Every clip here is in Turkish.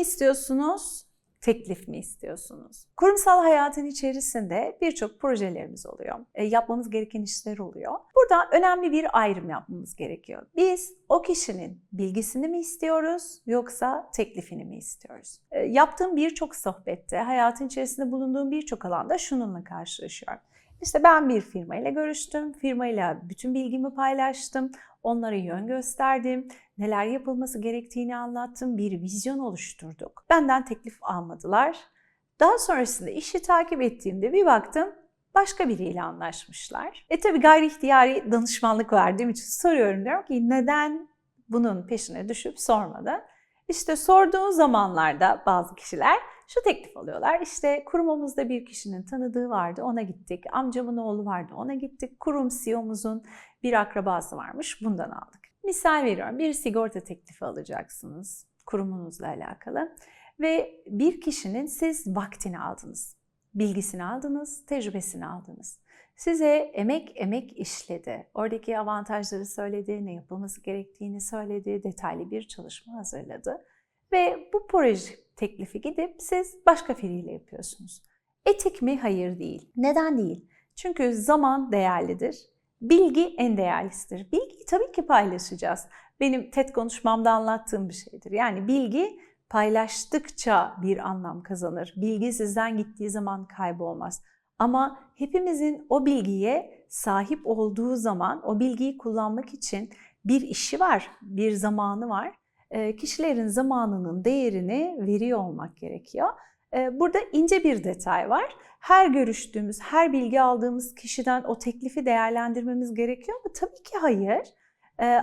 istiyorsunuz? Teklif mi istiyorsunuz? Kurumsal hayatın içerisinde birçok projelerimiz oluyor. E, yapmamız gereken işler oluyor. Burada önemli bir ayrım yapmamız gerekiyor. Biz o kişinin bilgisini mi istiyoruz yoksa teklifini mi istiyoruz? E, yaptığım birçok sohbette, hayatın içerisinde bulunduğum birçok alanda şununla karşılaşıyorum. İşte ben bir firmayla görüştüm, firmayla bütün bilgimi paylaştım, onlara yön gösterdim, neler yapılması gerektiğini anlattım, bir vizyon oluşturduk. Benden teklif almadılar. Daha sonrasında işi takip ettiğimde bir baktım başka biriyle anlaşmışlar. E tabi gayri ihtiyari danışmanlık verdiğim için soruyorum diyorum ki neden bunun peşine düşüp sormadı? İşte sorduğu zamanlarda bazı kişiler şu teklif alıyorlar. İşte kurumumuzda bir kişinin tanıdığı vardı ona gittik. Amcamın oğlu vardı ona gittik. Kurum CEO'muzun bir akrabası varmış bundan aldık. Misal veriyorum bir sigorta teklifi alacaksınız kurumunuzla alakalı ve bir kişinin siz vaktini aldınız, bilgisini aldınız, tecrübesini aldınız. Size emek emek işledi. Oradaki avantajları söyledi, ne yapılması gerektiğini söyledi, detaylı bir çalışma hazırladı. Ve bu proje teklifi gidip siz başka biriyle yapıyorsunuz. Etik mi? Hayır değil. Neden değil? Çünkü zaman değerlidir. Bilgi en değerlisidir. Bilgiyi tabii ki paylaşacağız. Benim TED konuşmamda anlattığım bir şeydir. Yani bilgi paylaştıkça bir anlam kazanır. Bilgi sizden gittiği zaman kaybolmaz. Ama hepimizin o bilgiye sahip olduğu zaman o bilgiyi kullanmak için bir işi var, bir zamanı var. Kişilerin zamanının değerini veriyor olmak gerekiyor. Burada ince bir detay var. Her görüştüğümüz, her bilgi aldığımız kişiden o teklifi değerlendirmemiz gerekiyor mu? Tabii ki hayır.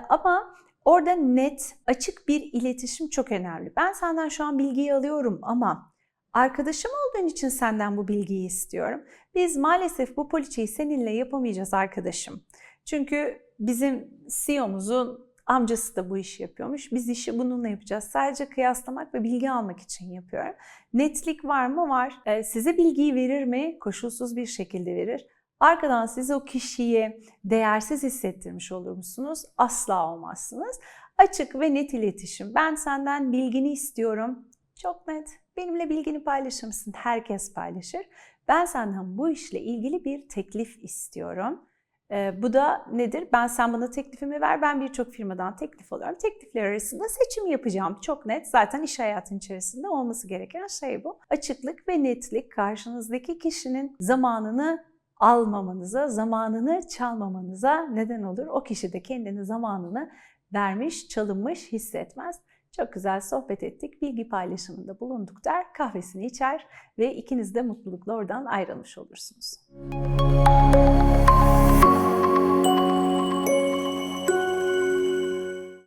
Ama orada net, açık bir iletişim çok önemli. Ben senden şu an bilgiyi alıyorum ama arkadaşım olduğun için senden bu bilgiyi istiyorum. Biz maalesef bu poliçeyi seninle yapamayacağız arkadaşım. Çünkü bizim CEO'muzun amcası da bu işi yapıyormuş. Biz işi bununla yapacağız. Sadece kıyaslamak ve bilgi almak için yapıyorum. Netlik var mı? Var. Ee, size bilgiyi verir mi? Koşulsuz bir şekilde verir. Arkadan siz o kişiyi değersiz hissettirmiş olur musunuz? Asla olmazsınız. Açık ve net iletişim. Ben senden bilgini istiyorum. Çok net. Benimle bilgini paylaşır mısın? Herkes paylaşır. Ben senden bu işle ilgili bir teklif istiyorum. Ee, bu da nedir? Ben sen bana teklifimi ver, ben birçok firmadan teklif alıyorum. Teklifler arasında seçim yapacağım. Çok net. Zaten iş hayatın içerisinde olması gereken şey bu. Açıklık ve netlik karşınızdaki kişinin zamanını almamanıza, zamanını çalmamanıza neden olur. O kişi de kendini zamanını vermiş, çalınmış hissetmez. Çok güzel sohbet ettik, bilgi paylaşımında bulunduk der, kahvesini içer ve ikiniz de mutlulukla oradan ayrılmış olursunuz.